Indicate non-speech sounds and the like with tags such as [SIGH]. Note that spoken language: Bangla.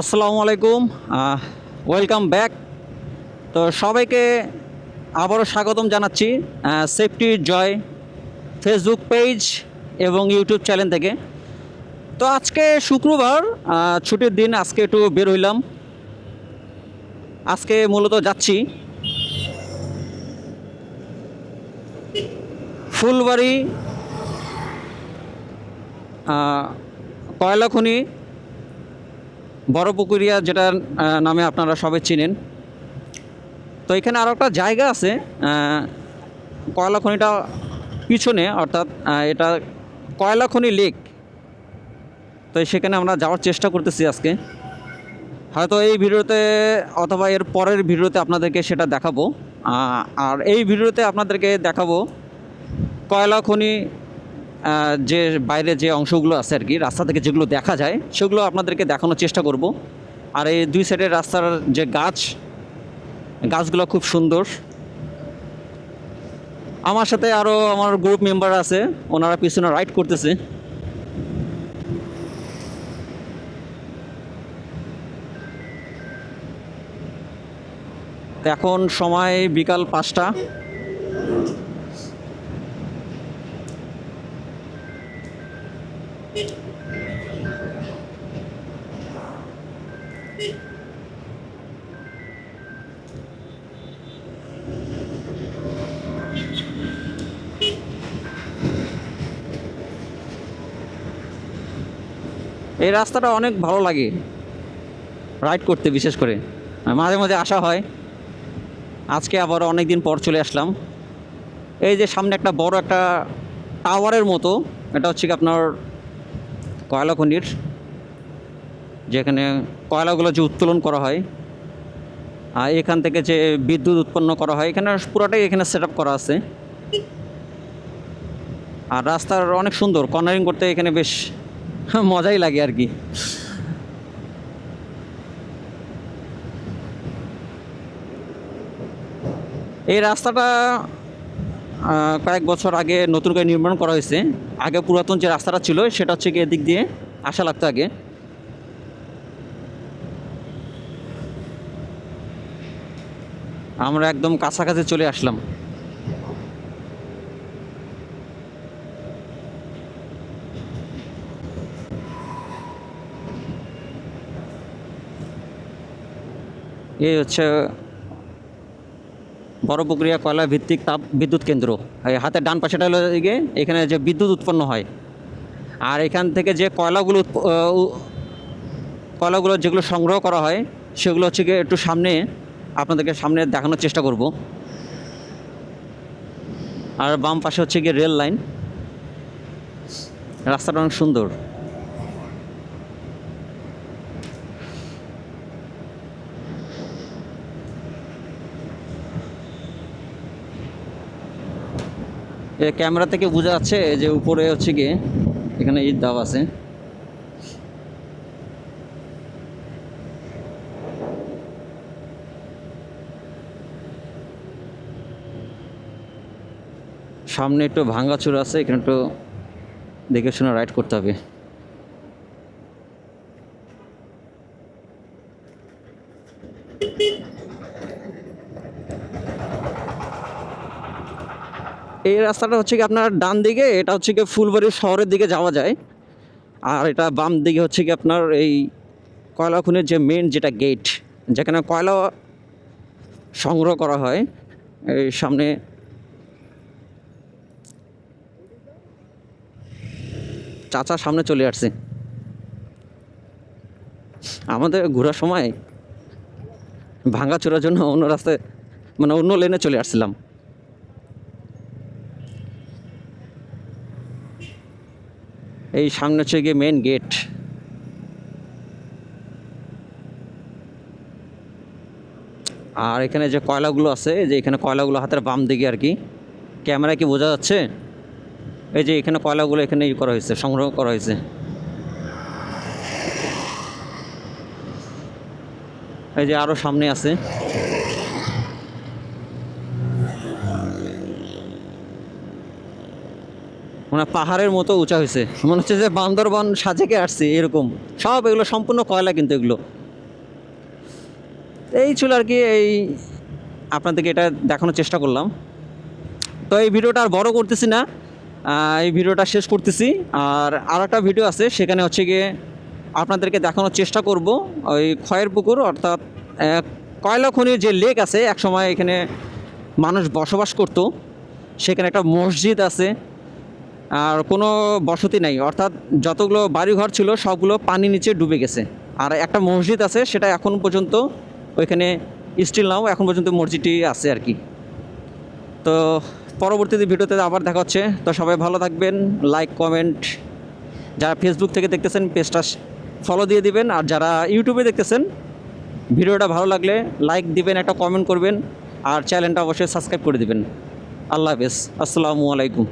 আসসালামু আলাইকুম। ওয়েলকাম ব্যাক তো সবাইকে আবারও স্বাগতম জানাচ্ছি সেফটি জয় ফেসবুক পেজ এবং ইউটিউব চ্যানেল থেকে। তো আজকে শুক্রবার ছুটির দিন আজকে একটু বের হইলাম। আজকে মূলত যাচ্ছি ফুলবাড়ি আহ, কয়লা খনি বড় পুকুরিয়া যেটা নামে আপনারা সবাই চিনেন। তো এখানে আরও একটা জায়গা আছে কয়লা খনিটা পিছনে, অর্থাৎ এটা কয়লা খনি লেক। তো সেখানে আমরা যাওয়ার চেষ্টা করতেছি আজকে। হয়তো এই ভিডিওতে অথবা এর পরের ভিডিওতে আপনাদেরকে সেটা দেখাবো। আর এই ভিডিওতে আপনাদেরকে দেখাবো কয়লা খনি যে বাইরে যে অংশগুলো আছে আর কি, রাস্তা থেকে যেগুলো দেখা যায়, সেগুলো আপনাদেরকে দেখানোর চেষ্টা করব। আর এই দুই সাইডের রাস্তার যে গাছ, গাছগুলো খুব সুন্দর। আমার সাথে আরও আমার গ্রুপ মেম্বার আছে, ওনারা পিছনে রাইড করতেছে। এখন সময় বিকাল পাঁচটা। এই রাস্তাটা অনেক ভালো লাগে। রাইড করতে বিশেষ করে। মাঝে মাঝে আসা হয়। আজকে আবার অনেক দিন পর চলে আসলাম। এই যে সামনে একটা বড় একটা টাওয়ারের মতো। এটা হচ্ছে কি আপনার কয়লা খনির যেখানে কয়লাগুলো যে উত্তোলন করা হয়, আর এখান থেকে যে বিদ্যুৎ উৎপন্ন করা হয়, এখানে পুরোটাই এখানে সেট করা আছে। আর রাস্তার অনেক সুন্দর কর্নারিং করতে এখানে বেশ [LAUGHS] মজাই লাগে আর কি। এই রাস্তাটা কয়েক বছর আগে নতুন করে নির্মাণ করা হয়েছে। আগে পুরাতন যে রাস্তাটা ছিল, সেটা হচ্ছে এদিক দিয়ে আসা লাগতো আগে। আমরা একদম কাছাকাছি চলে আসলাম। এই হচ্ছে বড় প্রক্রিয়া কয়লা ভিত্তিক তাপ বিদ্যুৎ কেন্দ্র। এই হাতের ডান পাশেটা হলো দিকে এখানে যে বিদ্যুৎ উৎপন্ন হয়। আর এখান থেকে যে কয়লাগুলো কয়লাগুলো যেগুলো সংগ্রহ করা হয়, সেগুলো হচ্ছে একটু সামনে আপনাদেরকে সামনে দেখানোর চেষ্টা করব। আর বাম পাশে হচ্ছে গিয়ে রেল লাইন। রাস্তাটা অনেক সুন্দর। ক্যামেরা থেকে বোঝা যাচ্ছে? যে উপরে হচ্ছে গিয়ে এখানে ঈদ দাব আছে। সামনে একটু ভাঙ্গাচুর আছে, এখানে একটু দেখে শুনে রাইড করতে হবে। এই রাস্তাটা হচ্ছে কি আপনার ডান দিকে, এটা হচ্ছে কি ফুলবাড়ি শহরের দিকে যাওয়া যায়। আর এটা বাম দিকে হচ্ছে কি আপনার এই কয়লা খুনের যে মেন যেটা গেট যেখানে কয়লা সংগ্রহ করা হয়, এই সামনে চাচা সামনে চলে আসছে। আমাদের ঘোরার সময় ভাঙাচোরার জন্য অন্য রাস্তায় মানে অন্য লেনে চলে আসছিলাম। এই সামনে হচ্ছে গিয়ে মেন গেট আর এখানে যে কয়লাগুলো আছে যে এখানে কয়লাগুলো হাতের বাম দিকে আর কি। ক্যামেরা কি বোঝা যাচ্ছে? এই যে এখানে কয়লাগুলো এখানে ই করা হয়েছে, সংগ্রহ করা হয়েছে। এই যে আরও সামনে আছে। মানে পাহাড়ের মতো উঁচা হয়েছে। মনে হচ্ছে যে বান্দরবান সাজেকে আসছে, এরকম। সব এগুলো সম্পূর্ণ কয়লা কিন্তু এগুলো। এই ছিল আর কি এই আপনাদেরকে এটা দেখানোর চেষ্টা করলাম। তো এই ভিডিওটা আর বড় করতেছি না। এই ভিডিওটা শেষ করতেছি। আর আর একটা ভিডিও আছে, সেখানে হচ্ছে গিয়ে আপনাদেরকে দেখানোর চেষ্টা করব। ওই ক্ষয়ের পুকুর, অর্থাৎ কয়লা খনির যে লেক আছে, একসময় এখানে মানুষ বসবাস করত। সেখানে একটা মসজিদ আছে, আর কোনো বসতি নাই। অর্থাৎ, যতগুলো বাড়িঘর ছিল, সবগুলো পানি নিচে ডুবে গেছে। আর একটা মসজিদ আছে, সেটা এখন পর্যন্ত ওইখানে স্টিল নাও এখন পর্যন্ত মসজিদটি আছে আর কি। তো পরবর্তীতে ভিডিওতে আবার দেখা হচ্ছে। তো সবাই ভালো থাকবেন লাইক কমেন্ট যারা ফেসবুক থেকে দেখতেছেন পেজটা ফলো দিয়ে দিবেন, আর যারা ইউটিউবে দেখতেছেন ভিডিওটা ভালো লাগলে লাইক দিবেন, একটা কমেন্ট করবেন, আর চ্যানেলটা অবশ্যই সাবস্ক্রাইব করে দিবেন। আল্লাহ হাফেজ, আসসালামু আলাইকুম।